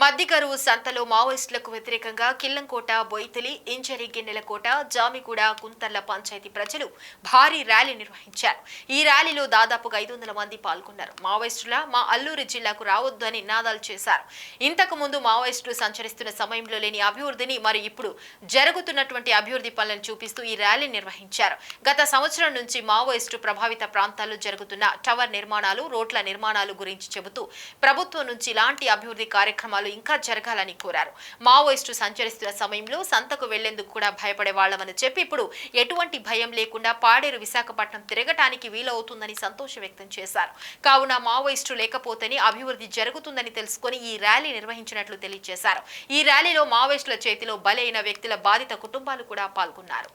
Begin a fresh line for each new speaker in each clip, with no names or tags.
మద్దికరువు సంతలో మావోయిస్టులకు వ్యతిరేకంగా కిల్లంకోట బొయితలి ఇంజరి గిన్నెలకోట జామిగూడ కుంతర్ల పంచాయతీ ప్రజలు భారీ ర్యాలీ నిర్వహించారు. ఈ ర్యాలీలో దాదాపుగా ఐదు వందల మంది పాల్గొన్నారు. మావోయిస్టుల మా అల్లూరు జిల్లాకు రావద్దు అని నినాదాలు చేశారు. ఇంతకు ముందు మావోయిస్టులు సంచరిస్తున్న సమయంలో లేని అభివృద్ధిని మరి ఇప్పుడు జరుగుతున్నటువంటి అభివృద్ధి పనులను చూపిస్తూ ఈ ర్యాలీ నిర్వహించారు. గత సంవత్సరం నుంచి మావోయిస్టు ప్రభావిత ప్రాంతాల్లో జరుగుతున్న టవర్ నిర్మాణాలు రోడ్ల నిర్మాణాలు గురించి చెబుతూ ప్రభుత్వం నుంచి ఇలాంటి అభివృద్ధి కార్యక్రమాలు ఇంకా జరగాలని కోరారు. మావోయిస్టు సంచరిస్తున్న సమయంలో సంతకు వెళ్ళేందుకు కూడా భయపడే వాళ్ళమని చెప్పి ఇప్పుడు ఎటువంటి భయం లేకుండా పాడేరు విశాఖపట్నం తిరగటానికి వీలవుతుందని సంతోషం వ్యక్తం చేశారు. కావున మావోయిస్టు లేకపోతేనే అభివృద్ధి జరుగుతుందని తెలుసుకొని ఈ ర్యాలీ నిర్వహించినట్లు తెలియజేశారు. ఈ ర్యాలీలో మావోయిస్టుల చేతిలో బలైన వ్యక్తుల బాధిత కుటుంబాలు కూడా పాల్గొన్నారు.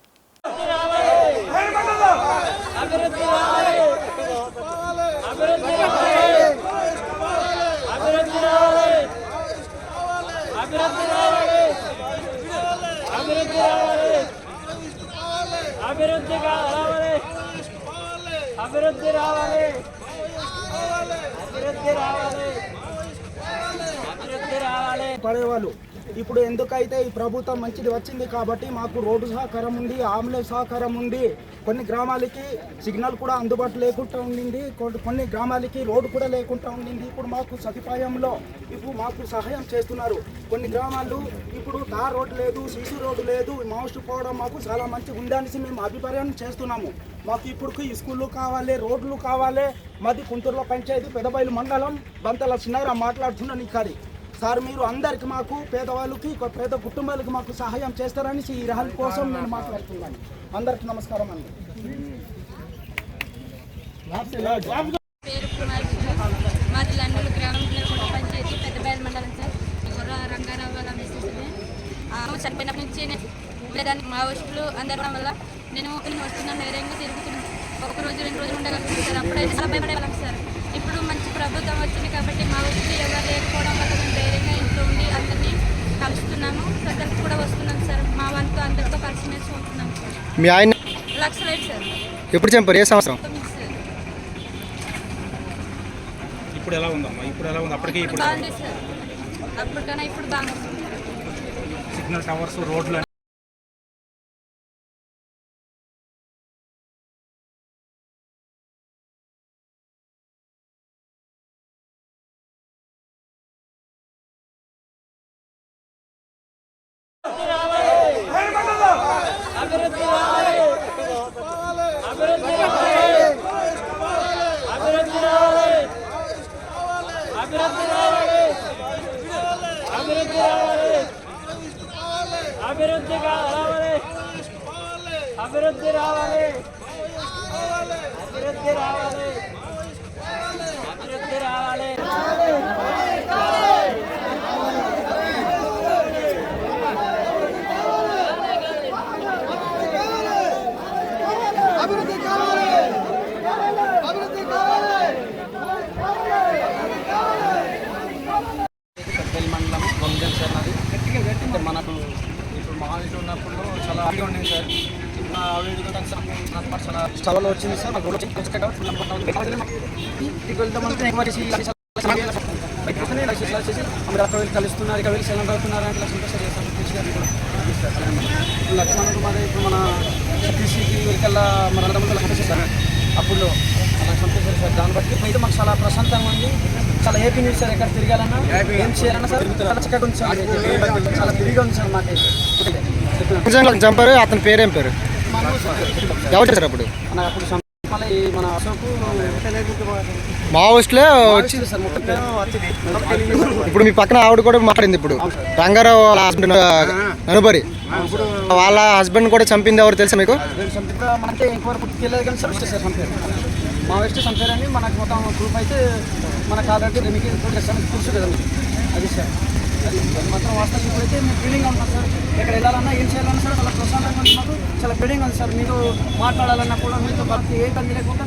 అభివృద్ధి రావాలి అభివృద్ధి రావాలి అభివృద్ధి రావాలి అభివృద్ధి రావాలి. అభివృద్ధి రావాలి. అభివృద్ధి రావాలి. అభివృద్ధి రావాలి.
పడేవాళ్ళు. ఇప్పుడు ఎందుకైతే ఈ ప్రభుత్వం మంచిది వచ్చింది కాబట్టి మాకు రోడ్డు సహకారం ఉంది ఆంబులెన్స్ సహకారం ఉంది. కొన్ని గ్రామాలకి సిగ్నల్ కూడా అందుబాటు లేకుండా ఉండింది. కొన్ని- కొన్ని గ్రామాలకి రోడ్డు కూడా లేకుండా ఉండింది. ఇప్పుడు మాకు సదుపాయంలో ఇప్పుడు మాకు సహాయం చేస్తున్నారు. కొన్ని గ్రామాలు ఇప్పుడు తార్ రోడ్డు లేదు సీసీ రోడ్డు లేదు. మౌస్ట్ పోవడం మాకు చాలా మంచిగా ఉందనేసి మేము అభిప్రాయం చేస్తున్నాము. మాకు ఇప్పుడు స్కూళ్ళు కావాలి రోడ్లు కావాలి. మాది కుంటూరులో పంచాయతీ పెదబయలు మండలం. బంతల చిన్నగా మాట్లాడుతున్నాను ఇక్కడ సార్ మీరు అందరికి మాకు పేదవాళ్ళకి పేద కుటుంబాలకు మాకు సహాయం చేస్తారని ఈ రహల్ కోసం నేను మాట్లాడుతున్నాను. అందరికి నమస్కారం అండి.
మాది గ్రామంలో కొండ పంచాయతీ పెద్దబయలు మండలం సార్. గుర్ర రంగారావు వాళ్ళ మిస్సెస్ చనిపోయినప్పటి నుంచి నేను లేదానికి మా వస్తువులు అందడం వల్ల నేను వస్తున్నాను ధైర్యంగా తిరుగుతున్నాను. ఒక రోజు రెండు రోజులు ఉండగలుగుతాను సార్. అప్పుడైతే చాలా భయపడేవాళ్ళం సార్. ఇప్పుడు మంచి ప్రభుత్వం వచ్చింది కాబట్టి మా వస్తువులు ఎవరు లేకపోవడం వల్ల మేము ధైర్యంగా ఇంట్లో ఉండి అందరినీ కలుస్తున్నాము ప్రజలకు కూడా వస్తున్నాం సార్ మా వంతు అందరితో కలిసిమెలిసి ఉంటున్నాం సార్
మీ ఆయన ఎప్పుడు చంపారు? ఏ సంవత్సరం?
ఇప్పుడు ఎలా ఉందమ్మా? ఇప్పుడు ఎలా ఉంది? అప్పటికే ఇప్పుడు సిగ్నల్ టవర్స్ రోడ్లు
అభివృద్ధి రావాలి అభివృద్ధి రావాలి అభివృద్ధి కావాలి అభివృద్ధి రావాలి. అభివృద్ధి రావాలి అభివృద్ధి రావాలి
పెద్దపల్లి మండలం గొంజల్ సార్ నాది అంటే మనకు ఇప్పుడు మహావిష్ణు ఉన్నప్పుడు చాలా హ్యాపీగా ఉండింది సార్ నా వీడియో నాకు పాటు చాలా స్టవ్లో వచ్చింది సార్ మాకు వచ్చి ఇంటికి వెళ్తామంటే ఎంక్వైరీ చేసి అక్కడ వెళ్ళి కలుస్తున్నారు ఇక్కడ వెళ్ళి సెలెండర్ అవుతున్నారు అంటే సంతోషం చేస్తాను లక్ష్మణకు మరి ఇప్పుడు మన సిటీసీకి వెళ్ళికల్లా మన అన్నదమ్ముల సంతోషం సార్ అప్పుడు అలా సంతోషం సార్ దాన్ని బట్టి అయితే మాకు చాలా ప్రశాంతంగా ఉంది చాలా హ్యాపీ న్యూస్ సార్ ఎక్కడ తిరగాలన్నా ఏం చేయాలన్నా సార్ చాలా చక్కగా ఉంది సార్ చాలా ఫ్రీగా ఉంది సార్ మాకు
నిజంగా అతని పేరేం పేరు? ఎవరు చేశారు అప్పుడు?
మన అశోకు
మావోయిస్టులే వచ్చి
సార్.
ఇప్పుడు మీ పక్కన ఆవిడ కూడా మాట్లాడింది ఇప్పుడు. రంగారావు వాళ్ళ హస్బెండ్ అనుబరి. వాళ్ళ హస్బెండ్ కూడా చంపింది ఎవరు తెలుసా మీకు?
సంతృప్తిగా మనకి ఇంతవరకు తెలియదు కానీ సర్వీస్ సార్ సంపేరు మా వెస్ట్ సంపేర్ అని మనకు మొత్తం ప్రూఫ్ అయితే మనకు ఆల్రెడీ రెమికి. అది సార్. అది అది మాత్రం వాస్తవం. ఇప్పుడైతే మేము ఫీలింగ్ ఉంటాం సార్. ఎక్కడ వెళ్ళాలన్నా ఏం చేయాలన్నా సార్ చాలా ప్రశాంతంగా ఉంది మాకు. చాలా ఫీలింగ్ ఉంది సార్. మీతో మాట్లాడాలన్నా కూడా మీతో భక్తి ఏ ఇబ్బంది లేకుండా